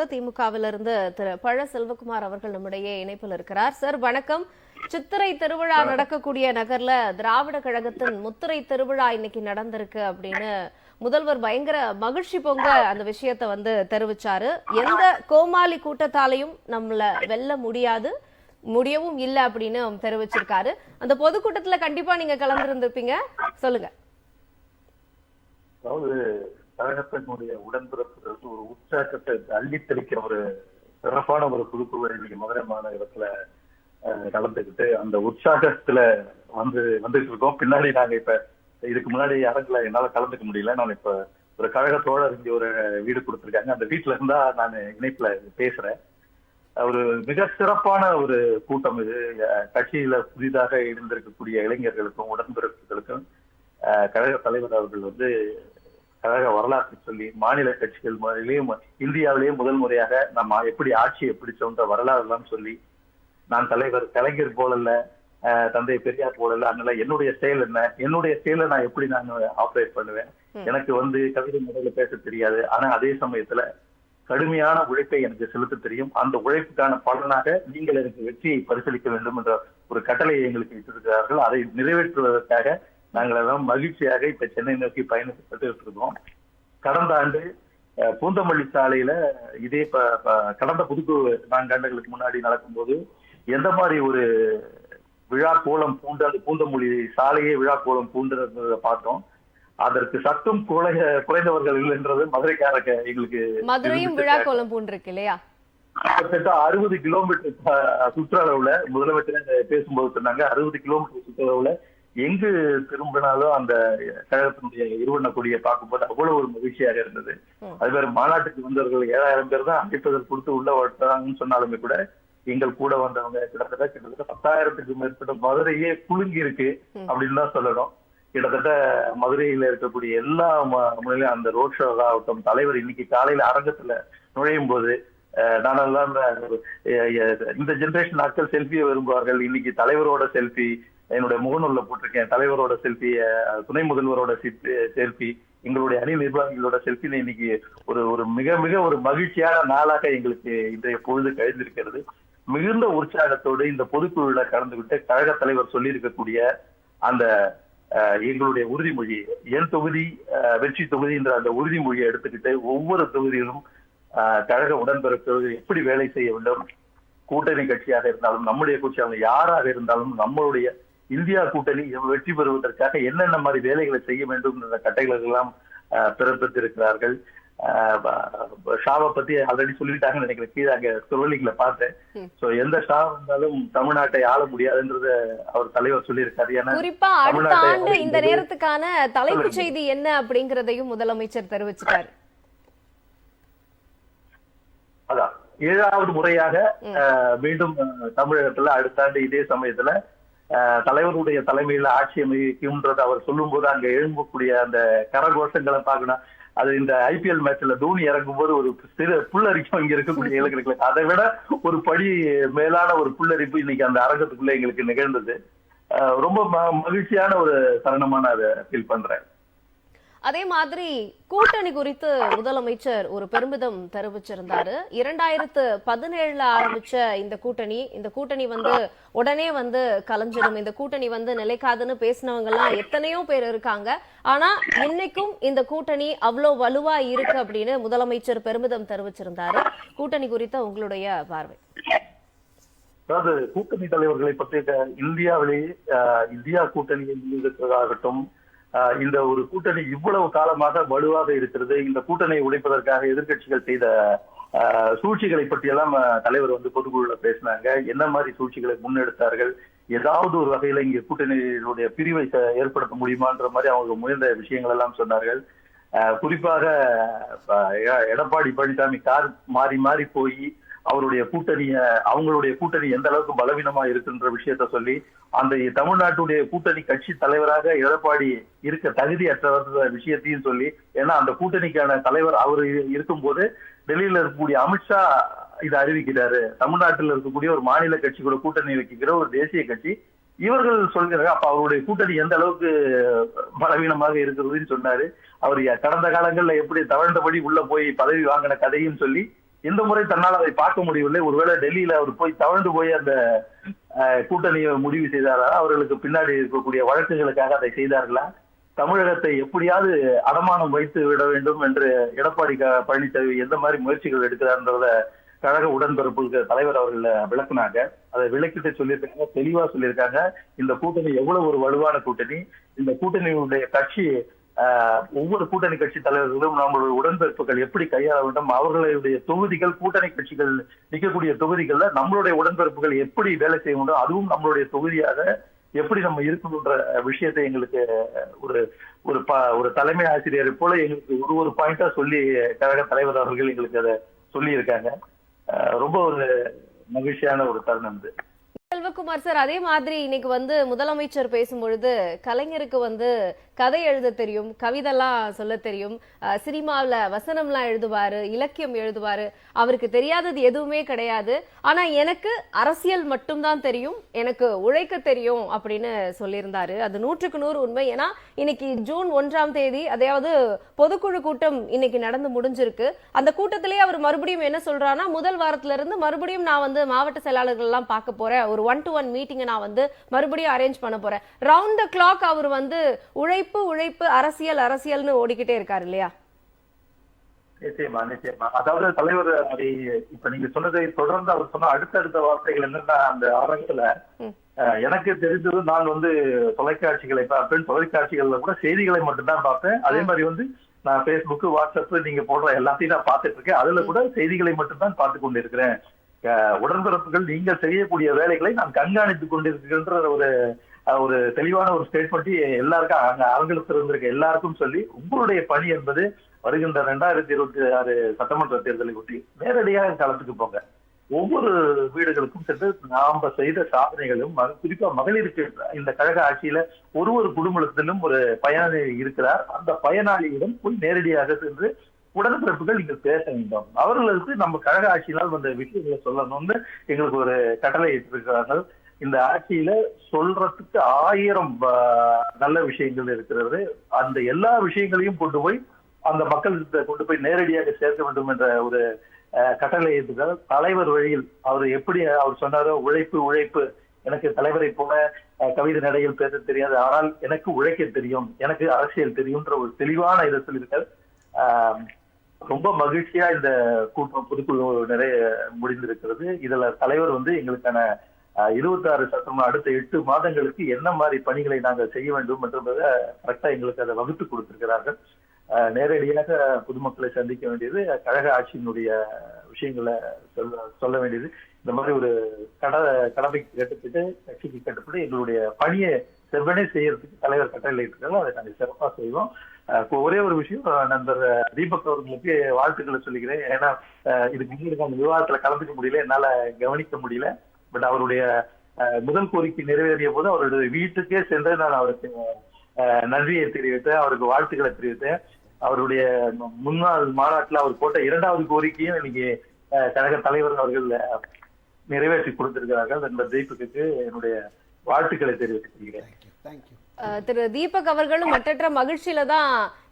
திமுகவிலிருந்து திரு பழ செல்வகுமார் அவர்கள் நம்முடைய இணைப்பில் இருக்கிறார். சார் வணக்கம். சித்திரை திருவிழா நடக்கக்கூடிய நகர்ல திராவிட கழகத்தின் முத்திரை திருவிழா இன்னைக்கு நடந்திருக்கு அப்படின்னு முதல்வர் பயங்கர மகிழ்ச்சி பொங்க அந்த விஷயத்தை வந்து தெரிவிச்சாரு. எந்த கோமாளி கூட்டத்தாலையும் நம்மள வெல்ல முடியாது முடியவும் இல்லை அப்படின்னு தெரிவிச்சிருக்காரு. அந்த பொதுக்கூட்டத்துல கண்டிப்பா நீங்க கலந்துருந்திருப்பீங்க. சொல்லுங்க. கழகத்தினுடைய உடன்பிறப்புகளுக்கு ஒரு உற்சாகத்தை அள்ளி தெளிக்கிற ஒரு சிறப்பான ஒரு குழுக்குழுவை இன்னைக்கு மதுரை மாநகரத்துல கலந்துக்கிட்டு அந்த உற்சாகத்துல வந்து வந்துட்டு இருக்கோம். பின்னாடி நாங்க இப்ப இதுக்கு முன்னாடி அரங்குல என்னால கலந்துக்க முடியல. நான் இப்ப ஒரு கழக தோழர் இங்க ஒரு வீடு கொடுத்துருக்காங்க. அந்த வீட்டுல இருந்தா நான் இணைப்புல பேசுறேன். ஒரு மிக சிறப்பான ஒரு கூட்டம் இது. அஹ், கட்சியில புதிதாக இருந்திருக்கக்கூடிய இளைஞர்களுக்கும் உடன்பிறப்புகளுக்கும் அஹ், கழக தலைவர் அவர்கள் வந்து கழக வரலாற்றை சொல்லி மாநில கட்சிகள் முறையிலேயும் இந்தியாவிலேயே முதல் முறையாக நம்ம எப்படி ஆட்சியை பிடிச்சோன்ற வரலாறு எல்லாம் சொல்லி நான் தலைவர் கலைஞர் போலல்ல தந்தை பெரியார் போலல்ல அதனால என்னுடைய செயல் என்ன என்னுடைய செயலை நான் எப்படி நான் ஆப்ரேட் பண்ணுவேன். எனக்கு வந்து கவிதை முறையில பேச தெரியாது. ஆனா அதே சமயத்துல கடுமையான உழைப்பை எனக்கு செலுத்த தெரியும். அந்த உழைப்புக்கான பலனாக நீங்கள் எனக்கு வெற்றியை பரிசீலிக்க வேண்டும் என்ற ஒரு கட்டளையை எங்களுக்கு இட்டிருக்கிறார்கள் அதை நிறைவேற்றுவதற்காக நாங்கள் எல்லாம் மகிழ்ச்சியாக இப்ப சென்னை நோக்கி பயணித்து இருக்கோம் கடந்த ஆண்டு பூந்தமல்லி சாலையில இதே கடந்த புதுக்கு நான்கு ஆண்டுகளுக்கு முன்னாடி நடக்கும்போது எந்த மாதிரி ஒரு விழா கோலம் பூண்டு அந்த பூந்தமல்லி சாலையே விழா கோலம் பூண்டுறத பார்த்தோம். அதற்கு சற்றும் குலை குறைந்தவர்கள் இல்லைன்றது மதுரைக்காரங்க எங்களுக்கு மதுரையும் விழா கோலம் பூண்டிருக்கு இல்லையா? கிட்டத்தட்ட அறுபது கிலோமீட்டர் சுற்றளவுல முதலமைச்சர் பேசும்போது சொன்னாங்க அறுபது கிலோமீட்டர் சுற்றளவுல எங்கு திரும்பினாலும் அந்த கழகத்தினுடைய இருவண்ண கொடியை பார்க்கும்போது அவ்வளவு ஒரு மகிழ்ச்சியாக இருந்தது. அது மாதிரி மாநாட்டுக்கு வந்தவர்கள் ஏழாயிரம் பேர் தான் அழைப்பதற்கு கொடுத்து உள்ள வட்டாங்கன்னு சொன்னாலுமே கூட எங்கள் கூட வந்தவங்க கிட்டத்தட்ட கிட்டத்தட்ட பத்தாயிரத்துக்கு மேற்பட்ட மதுரையே குலுங்கி இருக்கு. அப்படின்னு தான் சொல்லணும் கிட்டத்தட்ட மதுரையில இருக்கக்கூடிய எல்லா முறையிலும் அந்த ரோட் ஷோ ஆகட்டும் தலைவர் இன்னைக்கு காலையில அரங்கத்துல நுழையும் போது நானெல்லாம் இந்த, ஜெனரேஷன் ஆட்கள் செல்ஃபியை விரும்புவார்கள் இன்னைக்கு தலைவரோட செல்ஃபி என்னுடைய முகநூல்ல போட்டிருக்கேன். தலைவரோட செல்ஃபி துணை முதல்வரோட செல்ஃபி எங்களுடைய அணி நிர்வாகிகளோட செல்ஃபி இன்னைக்கு ஒரு ஒரு மிக மிக ஒரு மகிழ்ச்சியான நாளாக எங்களுக்கு இன்றைய பொழுது கழிந்திருக்கிறது. மிகுந்த உற்சாகத்தோடு இந்த பொதுக்குழுல கலந்துகிட்டு கழக தலைவர் சொல்லியிருக்கக்கூடிய அந்த அஹ், எங்களுடைய உறுதிமொழி என் தொகுதி வெற்றி தொகுதி என்ற அந்த உறுதிமொழியை எடுத்துக்கிட்டு ஒவ்வொரு தொகுதியிலும் கழக உடன்பிறப்பு எப்படி வேலை செய்ய வேண்டும் கூட்டணி கட்சியாக இருந்தாலும் நம்முடைய கட்சியாக யாராக இருந்தாலும் நம்மளுடைய இந்தியா கூட்டணி வெற்றி பெறுவதற்காக என்னென்ன மாதிரி வேலைகளை செய்ய வேண்டும் என்ற கட்டைகள் எல்லாம் பிறப்பித்திருக்கிறார்கள். ஷாவை பத்தி ஆல்ரெடி சொல்லிட்டாங்கன்னு நினைக்கிறேன். கீழே அங்க திருவள்ளிகளை பார்த்தேன். சோ எந்த ஷா வந்தாலும் தமிழ்நாட்டை ஆள முடியாதுன்றத அவர் தலைவர் சொல்லியிருக்காரு. ஏன்னா குறிப்பா அடுத்த ஆண்டு இந்த நேரத்துக்கான சொல்லுங்க. செய்தி என்ன அப்படிங்கறதையும் முதலமைச்சர் தெரிவிச்சிட்டாரு. அதான். ஏழாவது முறையாக மீண்டும் தமிழகத்துல அடுத்த ஆண்டு இதே சமயத்துல தலைவருடைய தலைமையில ஆட்சி அமைக்கும்ன்றது அவர் சொல்லும்போது அங்க எழும்பக்கூடிய அந்த கரகோஷங்களை பார்க்கணும். அது இந்த ஐபிஎல் மேட்ச்ல தோனி இறங்கும் போது ஒரு சிறு புல்லரிக்கும் இங்க இருக்கக்கூடிய இளைஞர்களுக்கு. அதை விட ஒரு படி மேலான ஒரு புல்லரிப்பு இன்னைக்கு அந்த அரங்கத்துக்குள்ள எங்களுக்கு நிகழ்ந்தது. ரொம்ப மகிழ்ச்சியான ஒரு தருணமா நான் அதை ஃபீல் பண்றேன். அதே மாதிரி கூட்டணி குறித்து முதலமைச்சர் ஒரு பெருமிதம் தெரிவிச்சிருந்தாரு. இரண்டாயிரத்து பதினேழுல ஆரம்பிச்ச இந்த கூட்டணி இந்த கூட்டணி வந்து உடனே வந்து கலைஞ்சிடும் இந்த கூட்டணி வந்து நிலைக்காதுன்னு பேசினவங்க எல்லாம் எத்தனையோ பேர் இருக்காங்க. ஆனா இன்னைக்கும் இந்த கூட்டணி அவ்வளோ வலுவா இருக்கு அப்படின்னு முதலமைச்சர் பெருமிதம் தெரிவிச்சிருந்தாரு. கூட்டணி குறித்த உங்களுடைய பார்வை. அதாவது கூட்டணி தலைவர்களை பற்றி இந்தியாவிலேயே இந்தியா கூட்டணியில் ஆகட்டும் இந்த ஒரு கூட்டணி இவ்வளவு காலமாக வலுவாக இருக்கிறது. இந்த கூட்டணியை உடைப்பதற்காக எதிர்க்கட்சிகள் செய்த ஆஹ், சூழ்ச்சிகளை பற்றியெல்லாம் தலைவர் வந்து பொதுக்குழுல பேசினாங்க. என்ன மாதிரி சூழ்ச்சிகளை முன்னெடுத்தார்கள்? ஏதாவது ஒரு வகையில இங்க கூட்டணியினுடைய பிரிவை ஏற்படுத்த முடியுமான்ற மாதிரி அவங்க முயன்ற விஷயங்கள் எல்லாம் சொன்னார்கள். ஆஹ், குறிப்பாக எடப்பாடி பழனிசாமி கார் மாறி மாறி போய் அவருடைய கூட்டணிய அவங்களுடைய கூட்டணி எந்த அளவுக்கு பலவீனமா இருக்குன்ற விஷயத்த சொல்லி அந்த தமிழ்நாட்டுடைய கூட்டணி கட்சி தலைவராக எடப்பாடி இருக்க தகுதி தகுதியற்றவர் விஷயத்தையும் சொல்லி ஏன்னா அந்த கூட்டணிக்கான தலைவர் அவர் இருக்கும்போது டெல்லியில இருக்கக்கூடிய அமித்ஷா இதை அறிவிக்கிறாரு. தமிழ்நாட்டில் இருக்கக்கூடிய ஒரு மாநில கட்சி கூட கூட்டணி வைக்கிற ஒரு தேசிய கட்சி. இவர்கள் சொல்கிறாங்க அப்ப அவருடைய கூட்டணி எந்த அளவுக்கு பலவீனமாக இருக்கிறதுன்னு சொன்னாரு. அவர் கடந்த காலங்கள்ல எப்படி தவழ்ந்தபடி உள்ள போய் பதவி வாங்கின கதையும் சொல்லி இந்த முறை தன்னால் அதை பார்க்க முடியவில்லை. ஒருவேளை டெல்லியில அவர் போய் தவழ்ந்து போய் அந்த கூட்டணியை முடிவு செய்தாரா? அவர்களுக்கு பின்னாடி இருக்கக்கூடிய வழக்குகளுக்காக அதை செய்தார்களா? தமிழகத்தை எப்படியாவது அடமானம் வைத்து விட வேண்டும் என்று எடப்பாடி க- பழனிசாமி எந்த மாதிரி முயற்சிகள் எடுக்கிறார்ன்றத கழக உடன்பிறப்புக்கு தலைவர் அவர்கள் விளக்குனாங்க. அதை விளக்கிட்டு சொல்லியிருக்காங்க தெளிவா சொல்லியிருக்காங்க. இந்த கூட்டணி எவ்வளவு ஒரு வலுவான கூட்டணி. இந்த கூட்டணியுடைய கட்சி ஒவ்வொரு கூட்டணி கட்சி தலைவர்களும் நம்மளுடைய உடன்பிறப்புகள் எப்படி கையாள வேண்டும் அவர்களுடைய தொகுதிகள் கூட்டணி கட்சிகள் நிற்கக்கூடிய தொகுதிகள்ல நம்மளுடைய உடன்பிறப்புகள் எப்படி வேலை செய்ய வேண்டும் அதுவும் நம்மளுடைய தொகுதியாக எப்படி நம்ம இருக்கணுன்ற விஷயத்தை எங்களுக்கு ஒரு ஒரு ப- ஒரு தலைமை ஆசிரியரை போல எங்களுக்கு ஒரு ஒரு பாயிண்டா சொல்லி கழக தலைவர் அவர்கள் எங்களுக்கு அதை சொல்லி இருக்காங்க ரொம்ப ஒரு மகிழ்ச்சியான ஒரு தருணம் இது. செல்வகுமார் சார் அதே மாதிரி இன்னைக்கு வந்து முதலமைச்சர் பேசும்பொழுது கலைஞருக்கு வந்து கதை எழுத தெரியும் கவிதைலாம் சொல்ல தெரியும். சினிமாவில் வசனம்லாம் எழுதுவாரு இலக்கியம் எழுதுவாரு. அவருக்கு தெரியாதது எதுவுமே கிடையாது. ஆனால் எனக்கு அரசியல் மட்டும்தான் தெரியும் எனக்கு உழைக்க தெரியும் அப்படின்னு சொல்லியிருந்தாரு. அது நூற்றுக்கு நூறு உண்மை. ஏன்னா இன்னைக்கு ஜூன் ஒன்றாம் தேதி அதாவது பொதுக்குழு கூட்டம் இன்னைக்கு நடந்து முடிஞ்சிருக்கு. அந்த கூட்டத்திலேயே அவர் மறுபடியும் என்ன சொல்றாருன்னா முதல் வாரத்துல இருந்து மறுபடியும் நான் வந்து மாவட்ட செயலாளர்கள்லாம் பார்க்க போறேன். ஒரு ஒன் டு ஒன் மீட்டிங்கை நான் வந்து மறுபடியும் அரேஞ்ச் பண்ண போறேன். ரவுண்ட் த கிளாக் அவர் வந்து உழைப்பு உழைப்பு அரசியல் அரசியல்னு ஓடிக்கிட்டே இருக்காரு இல்லையா? நிச்சயமா நிச்சயமா. அதாவது தலைவர் அதை இப்ப நீங்க சொன்னதை தொடர்ந்து அவர் சொன்ன அடுத்தடுத்த வார்த்தைகள் என்னன்னா அந்த. அஹ், எனக்கு தெரிஞ்சது நான் வந்து தொலைக்காட்சிகளை பார்ப்பேன். தொலைக்காட்சிகள்ல கூட செய்திகளை மட்டும்தான் பார்ப்பேன். அதே மாதிரி வந்து நான் Facebook வாட்ஸ்அப் நீங்க போடுற எல்லாத்தையும் நான் பார்த்துட்டு இருக்கேன். அதுல கூட செய்திகளை மட்டும்தான் பார்த்து கொண்டிருக்கிறேன். உடன்பிறப்புகள் நீங்கள் செய்யக்கூடிய வேலைகளை நான் கண்காணித்துக் கொண்டிருக்கின்ற ஒரு ஒரு தெளிவான ஒரு ஸ்டேட்மெண்ட் எல்லாருக்கும் அங்க அரங்கத்தில் இருந்திருக்க எல்லாருக்கும் சொல்லி உங்களுடைய பணி என்பது வருகின்ற ரெண்டாயிரத்தி இருபத்தி ஆறு சட்டமன்ற தேர்தலை ஒட்டி நேரடியாக களத்துக்கு போங்க. ஒவ்வொரு வீடுகளுக்கும் சென்று நாம செய்த சாதனைகளும் குறிப்பா மகளிருக்கு இந்த கழக ஆட்சியில ஒரு ஒரு குடும்பத்திலும் ஒரு பயனாளி இருக்கிறார். அந்த பயனாளியிடம் போய் நேரடியாக சென்று உடன்பிறப்புகள் நீங்கள் பேச வேண்டும். அவர்களுக்கு நம்ம கழக ஆட்சியினால் வந்த விஷயங்களை சொல்லணும்னு எங்களுக்கு ஒரு கட்டளை இருக்கிறார்கள் இந்த ஆட்சியில சொல்றதுக்கு ஆயிரம் நல்ல விஷயங்கள் இருக்கிறது. அந்த எல்லா விஷயங்களையும் கொண்டு போய் அந்த மக்கள் கொண்டு போய் நேரடியாக சேர்க்க வேண்டும் என்ற ஒரு அஹ், கட்டளை இருக்கிறார் தலைவர் வழியில் அவர் எப்படி அவர் சொன்னாரோ உழைப்பு உழைப்பு. எனக்கு தலைவரை போல கவிதை நடையில் பேச தெரியாது. ஆனால் எனக்கு உழைக்க தெரியும். எனக்கு அரசியல் தெரியும்ன்ற ஒரு தெளிவான இதை சொல்லியிருக்காரு ஆஹ், ரொம்ப மகிழ்ச்சியா இந்த கூட்டம் பொதுக்குழு நிறைய முடிந்திருக்கிறது. இதுல தலைவர் வந்து எங்களுக்கான இருபத்தி ஆறு சட்டமன்ற அடுத்த எட்டு மாதங்களுக்கு என்ன மாதிரி பணிகளை நாங்கள் செய்ய வேண்டும் என்றதை கரெக்டா எங்களுக்கு அதை வகுத்து கொடுத்திருக்கிறார்கள். நேரடியாக பொதுமக்களை சந்திக்க வேண்டியது கழக ஆட்சியினுடைய விஷயங்களை சொல்ல சொல்ல வேண்டியது. இந்த மாதிரி ஒரு கட கடமைக்கு கட்டுப்பட்டு கட்சிக்கு கட்டுப்பட்டு எங்களுடைய பணியை செவ்வனே செய்யறதுக்கு தலைவர் கட்டளை இருக்கிறாங்க அதை நாங்கள் சிறப்பாக செய்வோம். இப்போ ஒரே ஒரு விஷயம் நண்பர் தீபக் அவர்களுக்கு வாழ்த்துக்களை சொல்லிக்கிறேன். ஏன்னா இதுக்கு முன்னாடி அந்த விவாதத்துல கலந்துக்க முடியல என்னால கவனிக்க முடியல. பட் அவருடைய முதல் கோரிக்கை நிறைவேறிய போது அவருடைய வீட்டுக்கே சென்று நான் அவருக்கு நன்றியை தெரிவித்தேன் அவருக்கு வாழ்த்துக்களை தெரிவித்தேன். அவருடைய முன்னாள் மாநாட்டுல அவர் போட்ட இரண்டாவது கோரிக்கையும் இன்னைக்கு கழக தலைவர் அவர்கள் நிறைவேற்றி கொடுத்திருக்கிறார்கள் நண்பர் தீபக்குக்கு என்னுடைய வாழ்த்துக்களை தெரிவித்துக் கொள்கிறேன். திரு தீபக் அவர்களும் மற்றற்ற மகிழ்ச்சியில தான்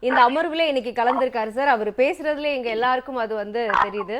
இந்த அமர்வுல இன்னைக்கு கலந்திருக்காரு சார். அவர் பேசுறதுல எங்க எல்லாருக்கும் அது வந்து தெரியுது.